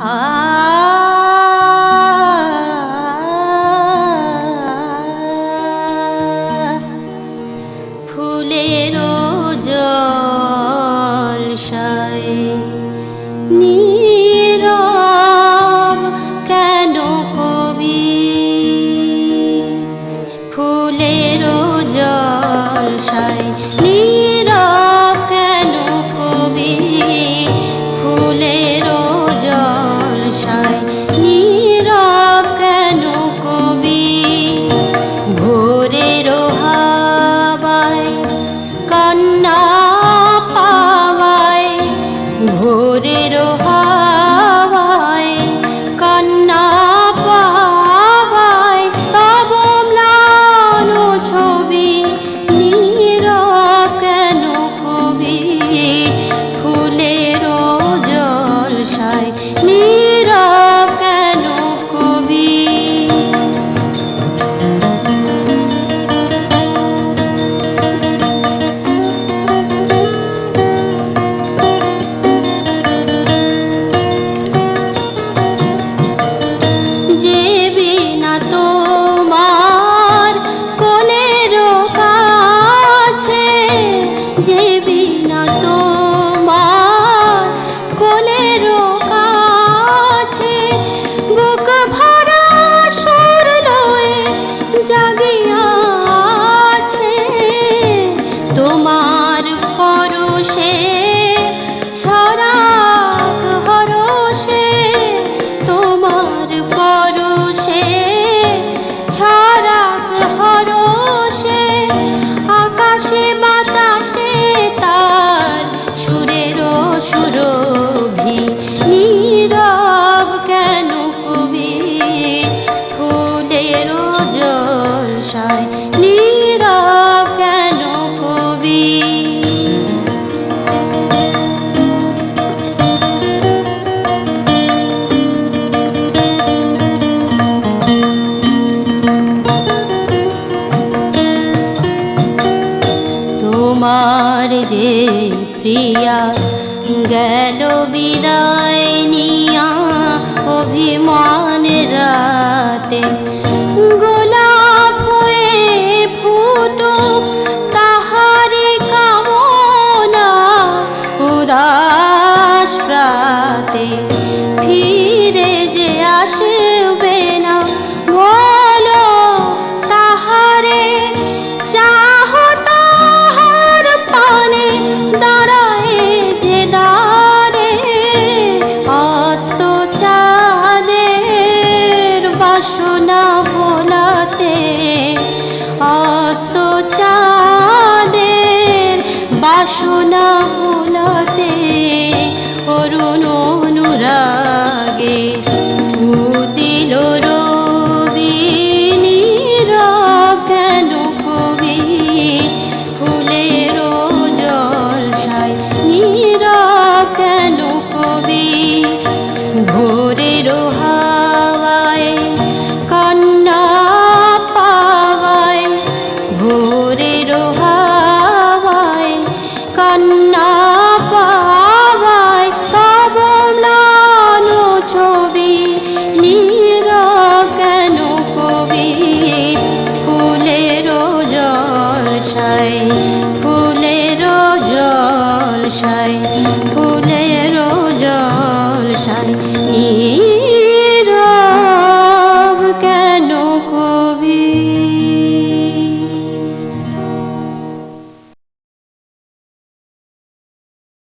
Ah. আশায় নীরব কেন কবি? তোমার যে প্রিয়া গেল বিদায় ফিরে যে আস